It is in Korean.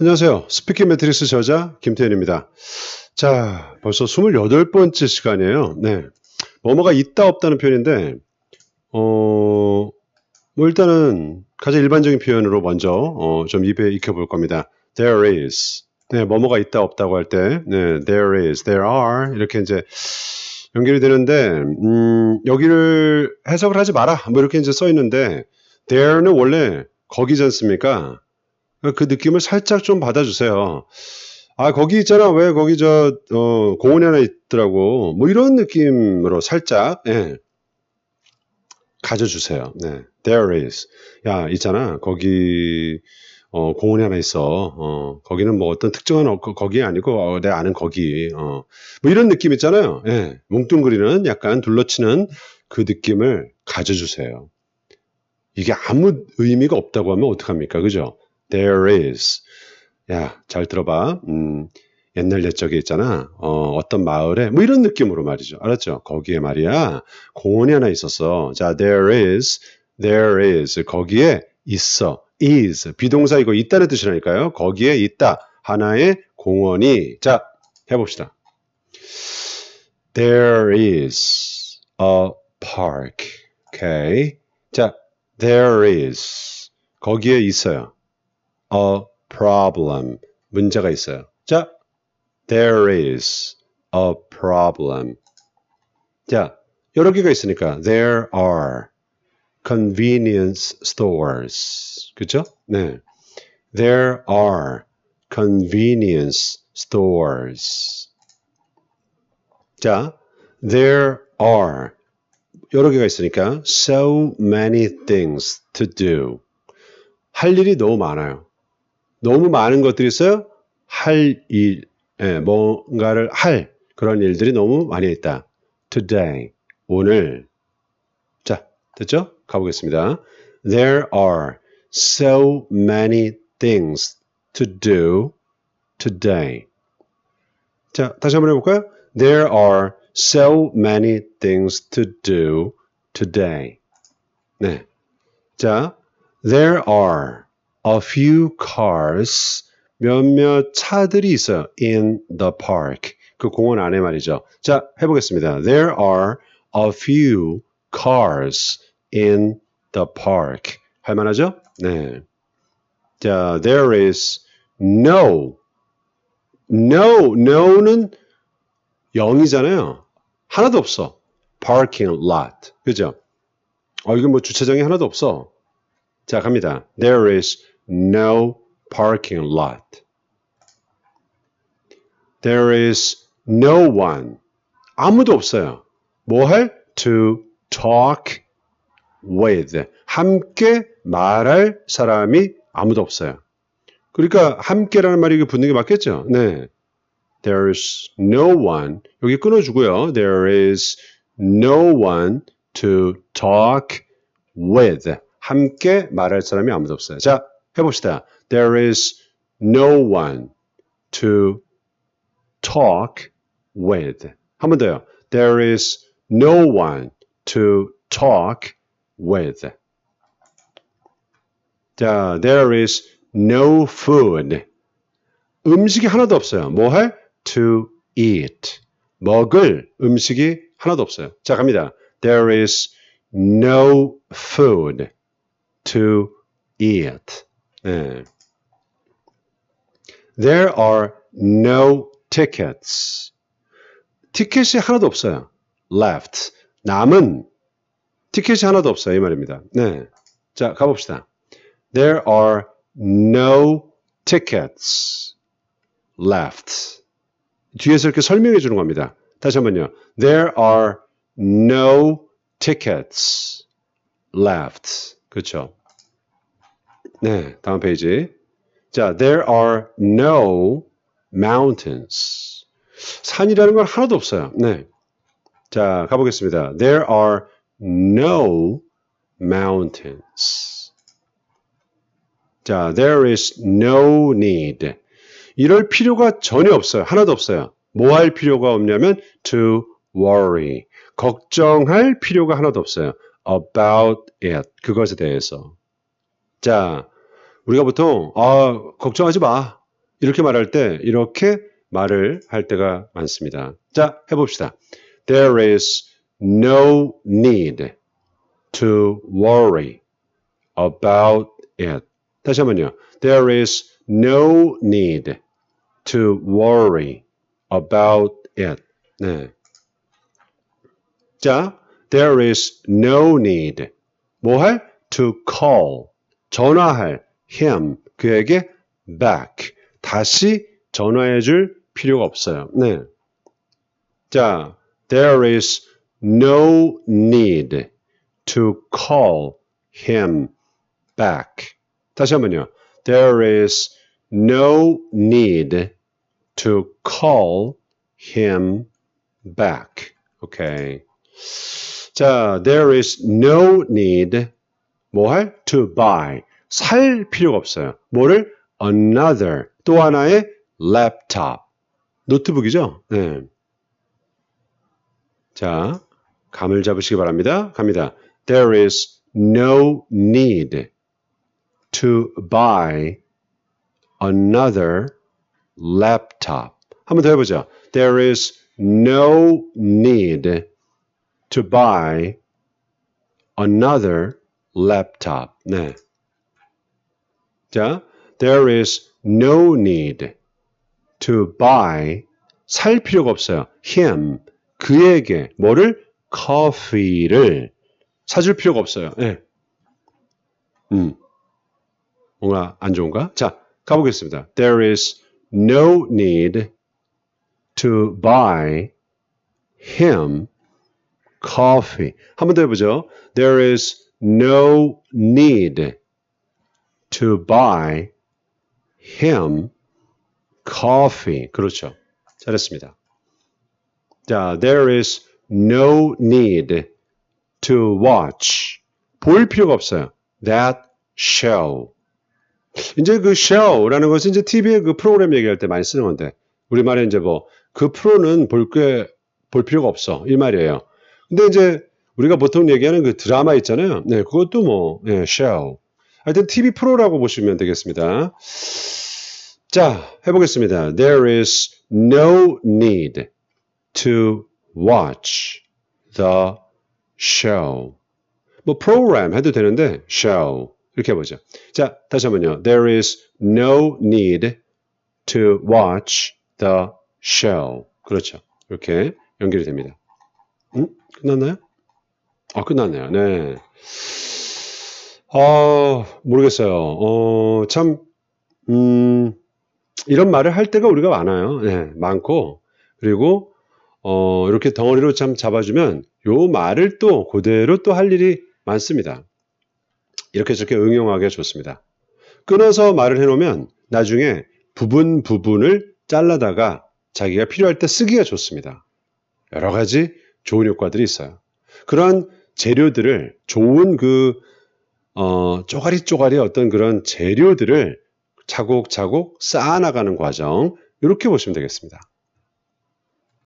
안녕하세요. 스피킹 매트리스 저자 김태현입니다. 자, 벌써 28번째 시간이에요. 네. 뭐뭐가 있다 없다는 표현인데 어, 뭐 일단은 가장 일반적인 표현으로 먼저 어, 좀 입에 익혀볼 겁니다. There is. 네, 뭐뭐가 있다 없다고 할 때, 네, there is, there are 이렇게 이제 연결이 되는데, 음, 여기를 해석을 하지 마라. 뭐 이렇게 이제 써 있는데, there는 원래 거기지 않습니까? 그 느낌을 살짝 좀 받아주세요. 아, 거기 있잖아. 왜 거기 저, 어, 공원에 하나 있더라고. 뭐 이런 느낌으로 살짝, 예. 가져주세요. 네. There is. 야, 있잖아. 거기, 어, 공원이 하나 있어. 어, 거기는 뭐 어떤 특정한 어, 거- 거기 아니고, 어, 내가 아는 거기. 어, 뭐 이런 느낌 있잖아요. 예. 뭉뚱그리는 약간 둘러치는 그 느낌을 가져주세요. 이게 아무 의미가 없다고 하면 어떡합니까? 그죠? There is. 야, 잘 들어봐. 음, 옛날 옛적에 있잖아. 어, 어떤 마을에, 뭐 이런 느낌으로 말이죠. 알았죠? 거기에 말이야. 공원이 하나 있었어. 자, there is, there is. 거기에 있어. is. 비동사 이거 있다는 뜻이라니까요. 거기에 있다. 하나의 공원이. 자, 해봅시다. There is a park. Okay. 자, there is. 거기에 있어요. a problem. 문제가 있어요. 자, there is a problem. 자, 여러 개가 있으니까 there are convenience stores. 그죠? 네. There are convenience stores. 자, there are 여러 개가 있으니까 so many things to do. 할 일이 너무 많아요. 너무 많은 것들이 있어요. 할 일, 예, 뭔가를 할 그런 일들이 너무 많이 있다. Today, 오늘. 자, 됐죠? 가보겠습니다. There are so many things to do today. 자, 다시 한번 해볼까요? There are so many things to do today. 네. 자, there are a few cars, 몇몇 차들이 있어요. in the park. 그 공원 안에 말이죠. 자, 해보겠습니다. There are a few cars in the park. 할 만하죠? 네. 자, there is no. No, no는 0이잖아요. 하나도 없어. parking lot. 그죠? 어, 이건 뭐 주차장이 하나도 없어. 자, 갑니다. There is no parking lot. There is no one. 아무도 없어요. 뭐 할? To talk with. 함께 말할 사람이 아무도 없어요. 그러니까 함께라는 말이 붙는 게 맞겠죠? 네. There's no one. 여기 끊어주고요. There is no one to talk with. 함께 말할 사람이 아무도 없어요. 자, 해봅시다. There is no one to talk with. 한 번 더요. There is no one to talk with. 자, there is no food. 음식이 하나도 없어요. 뭐 할? To eat. 먹을 음식이 하나도 없어요. 자, 갑니다. There is no food to eat. 네. There are no tickets. 티켓이 하나도 없어요. left. 남은 티켓이 하나도 없어요. 이 말입니다. 네. 자, 가봅시다. There are no tickets left. 뒤에서 이렇게 설명해 주는 겁니다. 다시 한번요. There are no tickets left. 그렇죠? 네, 다음 페이지. 자, there are no mountains. 산이라는 건 하나도 없어요. 네. 자, 가보겠습니다. There are no mountains. 자, there is no need. 이럴 필요가 전혀 없어요. 하나도 없어요. 뭐 할 필요가 없냐면 to worry. 걱정할 필요가 하나도 없어요. about it. 그것에 대해서. 자, 우리가 보통 아, 걱정하지 마. 이렇게 말할 때 이렇게 말을 할 때가 많습니다. 자, 해 봅시다. There is no need to worry about it. 다시 한번요. There is no need to worry about it. 네. 자, there is no need. 뭐 할? to call. 전화할 him. 그에게 back. 다시 전화해 줄 필요가 없어요. 네. 자, there is no need to call him back. 다시 한번요. There is no need to call him back. 오케이. 자, there is no need 뭐 할? to buy. 살 필요가 없어요. 뭐를? another. 또 하나의 laptop. 노트북이죠? 네. 자, 감을 잡으시기 바랍니다. 갑니다. There is no need to buy another laptop. 한번 더 해보죠. There is no need to buy another laptop. 네. 자, there is no need to buy 살 필요가 없어요. him 그에게 뭐를 coffee를 사줄 필요가 없어요. 예. 음. 뭔가 안 좋은가? 자, 가보겠습니다. There is no need to buy him coffee. 한 번 더 해보죠. There is no need to buy him coffee. 그렇죠. 잘했습니다. 자, there is no need to watch. 볼 필요가 없어요. That show. 이제 그 show라는 것은 이제 TV에 그 프로그램 얘기할 때 많이 쓰는 건데, 우리말에 이제 뭐, 그 프로는 볼 게, 볼 필요가 없어. 이 말이에요. 근데 이제 우리가 보통 얘기하는 그 드라마 있잖아요. 네, 그것도 뭐, 예, show. 하여튼 TV 프로라고 보시면 되겠습니다. 자, 해보겠습니다. There is no need to watch the show. 뭐 program 해도 되는데 show 이렇게 해보죠. 자, 다시 한번요. There is no need to watch the show. 그렇죠. 이렇게 연결이 됩니다. 음? 끝났나요? 아, 끝났네요. 네. 아, 모르겠어요. 어, 참, 음, 이런 말을 할 때가 우리가 많아요. 네, 많고. 그리고, 어, 이렇게 덩어리로 참 잡아주면 요 말을 또 그대로 또 할 일이 많습니다. 이렇게 저렇게 응용하기가 좋습니다. 끊어서 말을 해놓으면 나중에 부분 부분을 잘라다가 자기가 필요할 때 쓰기가 좋습니다. 여러 가지 좋은 효과들이 있어요. 그런 재료들을 좋은 그 어, 쪼가리 쪼가리 어떤 그런 재료들을 차곡차곡 쌓아나가는 과정 이렇게 보시면 되겠습니다.